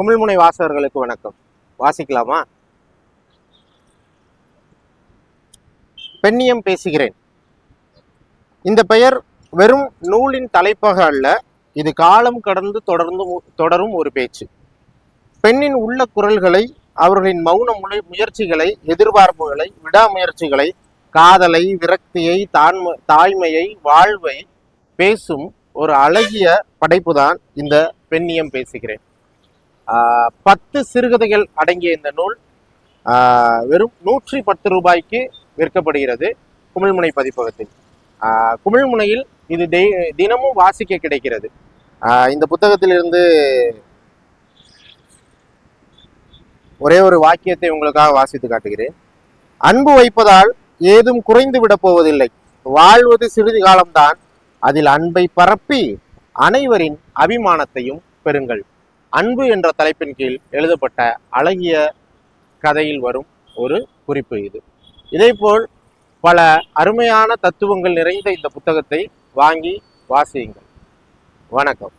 குமிழ்முனை வாசகர்களுக்கு வணக்கம். வாசிக்கலாமா? பெண்ணியம் பேசுகிறேன். இந்த பெயர் வெறும் நூலின் தலைப்பக அல்ல இது காலம் கடந்து தொடர்ந்து தொடரும் ஒரு பேச்சு. பெண்ணின் உள்ள குரல்களை அவர்களின் மௌன முறை முயற்சிகளை எதிர்பார்ப்புகளை விடாமுயற்சிகளை காதலை விரக்தியை தான்ம தாய்மையை வாழ்வை பேசும் ஒரு அழகிய படைப்புதான் இந்த பெண்ணியம் பேசுகிறேன். பத்து சிறுகதைகள் அடங்கிய இந்த நூல் ஆஹ் வெறும் நூற்றி பத்து ரூபாய்க்கு விற்கப்படுகிறது குமிழ்முனை பதிப்பகத்தில். ஆஹ் குமிழ்முனையில் இது டெய்- தினமும் வாசிக்க கிடைக்கிறது. ஆஹ் இந்த புத்தகத்திலிருந்து ஒரே ஒரு வாக்கியத்தை உங்களுக்காக வாசித்து காட்டுகிறேன். அன்பு வைப்பதால் ஏதும் குறைந்து விட போவதில்லை. வாழ்வது சிறிது காலம்தான். அதில் அன்பை பரப்பி அனைவரின் அபிமானத்தையும் பெறுங்கள். அன்பு என்ற தலைப்பின் கீழ் எழுதப்பட்ட அழகிய கதையில் வரும் ஒரு குறிப்பு இது. இதேபோல் பல அருமையான தத்துவங்கள் நிறைந்த இந்த புத்தகத்தை வாங்கி வாசியுங்கள். வணக்கம்.